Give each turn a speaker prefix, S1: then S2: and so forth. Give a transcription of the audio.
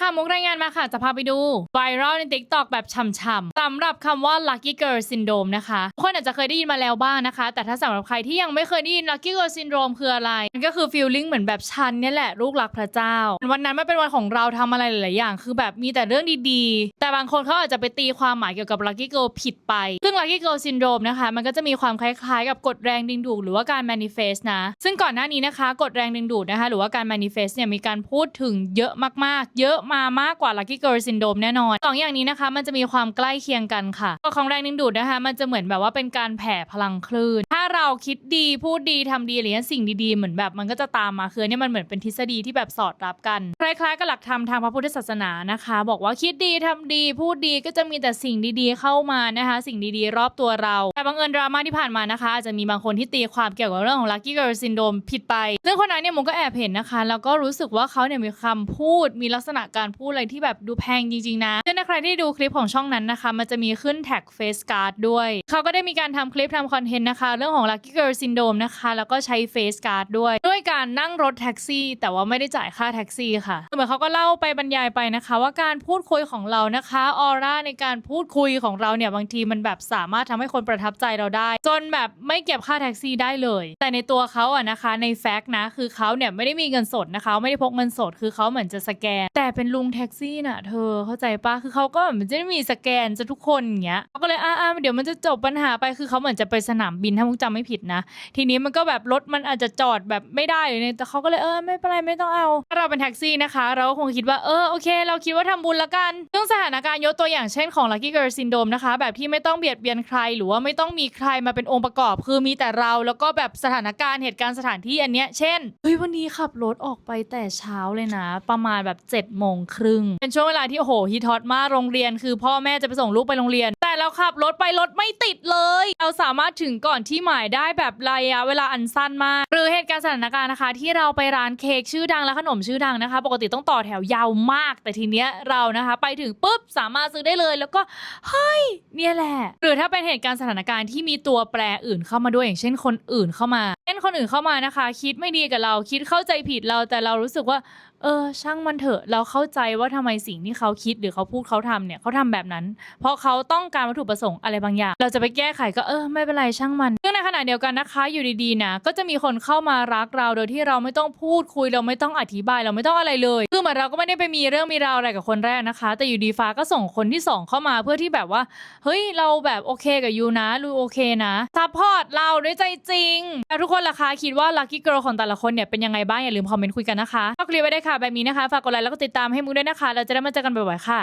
S1: ค่ะ มุกรายงานมาค่ะ จะพาไปดูไวรัลใน TikTok แบบช่ำๆสำหรับคำว่า lucky girl syndrome นะคะทุกคนอาจจะเคยได้ยินมาแล้วบ้างนะคะ แต่ถ้าสำหรับใครที่ยังไม่เคยได้ยิน lucky girl syndrome คืออะไร มันก็คือ feeling เหมือนแบบฉันเนี่ยแหละลูกรักพระเจ้า วันนั้นมันเป็นวันของเราทำอะไรหลายๆอย่าง คือแบบมีแต่เรื่องดีๆ แต่บางคนเขาอาจจะไปตีความหมายเกี่ยวกับ lucky girl ผิดไป ซึ่ง lucky girl syndrome นะคะ มันก็จะมีความคล้ายๆ กับกฎแรงดึงดูดหรือว่าการ manifest นะ ซึ่งก่อนหน้านี้นะคะกฎแรงดึงดูดนะคะ หรือว่าการ manifest เนี่ยมีการพูดถึงเยอะมากๆ เยอะมามากกว่า lucky girl syndrome แน่นอนสองอย่างนี้นะคะ มันจะมีความใกล้เคียงกันค่ะก็ของแรงดึงดูดนะคะ มันจะเหมือนแบบว่าเป็นการแผ่พลังคลื่น เราคิดดีพูดดีทำดีอะไรเงี้ยสิ่งดีๆเหมือนแบบมันก็จะตามมาคือเนี่ยมันเหมือนเป็นทฤษฎีที่แบบสอดรับกันคล้ายๆกับหลักธรรมทางพระพุทธศาสนานะคะ บอกว่าคิดดีทำดี พูดดีก็จะมีแต่สิ่งดีๆเข้ามานะคะ สิ่งดีๆ รอบตัวเรา แต่บังเอิญดราม่าที่ผ่านมานะคะอาจจะมีบางคนที่ตีความเกี่ยวกับเรื่องของ lucky girl syndrome ผิดไปซึ่งคนนั้นเนี่ยผมก็แอบเห็นนะคะ แล้วก็รู้สึกว่าเขาเนี่ยมีคำพูดมีลักษณะการพูดอะไรที่แบบดูแพงจริงๆนะซึ่งถ้าใครที่ดูคลิปของช่องนั้นนะคะ มันจะมีขึ้นแท็ก face card ด้วยเขาก็ได้มีการทำคลิปทำคอนเทนต์นะคะเรื่องของ lucky girl syndrome นะคะ แล้วก็ใช้ face card ด้วย ด้วยการนั่งรถแท็กซี่ แต่ว่าไม่ได้จ่ายค่าแท็กซี่ค่ะเหมือนเขาก็เล่าไปบรรยายไปนะคะ ว่าการพูดคุยของเรานะคะออร่าในการพูดคุยของเราเนี่ยบางทีมันแบบสามารถทำให้คนประทับใจเราได้ จนแบบไม่เก็บค่าแท็กซี่ได้เลย แต่ในตัวเขาอะนะคะในแฟกต์นะคือเขาเนี่ยไม่ได้มีเงินสดนะคะ ไม่ได้พกเงินสดคือเขาเหมือนจะสแกน แต่เป็นลุงแท็กซี่น่ะเธอเข้าใจปะคือเขาก็เหมือนจะไม่มีสแกนจะทุกคนอย่างเงี้ยเขาก็เลยอ่าเดี๋ยวมันจะจบปัญหาไปคือเขาเหมือนจะไปสนามบินถ้ามุกจำไม่ผิดนะ ทีนี้มันก็แบบรถมันอาจจะจอดแบบไม่ได้เลยเนี่ยแต่เขาก็เลยเออไม่เป็นไรไม่ต้องเอาถ้าเราเป็นแท็กซี่นะคะ เราก็คงคิดว่าเออโอเค เราคิดว่าทำบุญละกันซึ่งสถานการณ์ยกตัวอย่างเช่นของ lucky girl syndrome นะคะ แบบที่ไม่ต้องเบียดเบียนใคร หรือว่าไม่ต้องมีใครมาเป็นองค์ประกอบ คือมีแต่เราแล้วก็แบบสถานการณ์เหตุการณ์สถานที่อันเนี้ยเช่นเฮ้ยวันนี้ขับรถออกไปแต่เช้าเลยนะ ประมาณแบบ7จ็ดโมงครึ่งเป็นช่วงเวลาที่โอ้โหฮิตฮอตมากโรงเรียน คือพ่อแม่จะไปส่งลูกไปโรงเรียน เราขับรถไปรถไม่ติดเลย เราสามารถถึงก่อนที่หมายได้แบบระยะเวลาอันสั้นมาก หรือเหตุการณ์สถานการณ์นะคะ ที่เราไปร้านเค้กชื่อดังและขนมชื่อดังนะคะ ปกติต้องต่อแถวยาวมาก แต่ทีเนี้ยเรานะคะ ไปถึงปุ๊บสามารถซื้อได้เลย แล้วก็เฮ้ยเนี่ยแหละ หรือถ้าเป็นเหตุการณ์สถานการณ์ที่มีตัวแปรอื่นเข้ามาด้วยอย่างเช่นคนอื่นเข้ามาเช่นคนอื่นเข้ามานะคะ คิดไม่ดีกับเรา คิดเข้าใจผิดเราแต่เรารู้สึกว่า เออ ช่างมันเถอะ เราเข้าใจว่าทำไมสิ่งที่เขาคิดหรือเขาพูดเขาทำเนี่ยเขาทำแบบนั้น เพราะเขาต้องการวัตถุประสงค์อะไรบางอย่าง เราจะไปแก้ไขก็เออไม่เป็นไรช่างมันซึ่งในขณะเดียวกันนะคะ อยู่ดีๆนะก็จะมีคนเข้ามารักเราโดยที่เราไม่ต้องพูดคุยเราไม่ต้องอธิบายเราไม่ต้องอะไรเลยคือเหมือนเราก็ไม่ได้ไปมีเรื่องมีราวอะไรกับคนแรกนะคะ แต่อยู่ดีฟ้าก็ส่งคนที่สองเข้ามาเพื่อที่แบบว่าเฮ้ยเราแบบโอเคกับยูนะรูโอเคนะซัพพอร์ตเราด้วยใจจริงแล้วทุกคนล่ะคะคิดว่าลัคกี้เกิร์ลของแต่ละคนเนี่ยเป็นยังไงบ้างอย่าลืมคอมเมนต์คุยกันนะคะชอบคลิปไว้ได้ค่ะแบบนี้นะคะฝากกดไลค์แล้วก็ติดตามให้มุกด้วยนะคะ เราจะได้มาเจอกันบ่อยๆค่ะ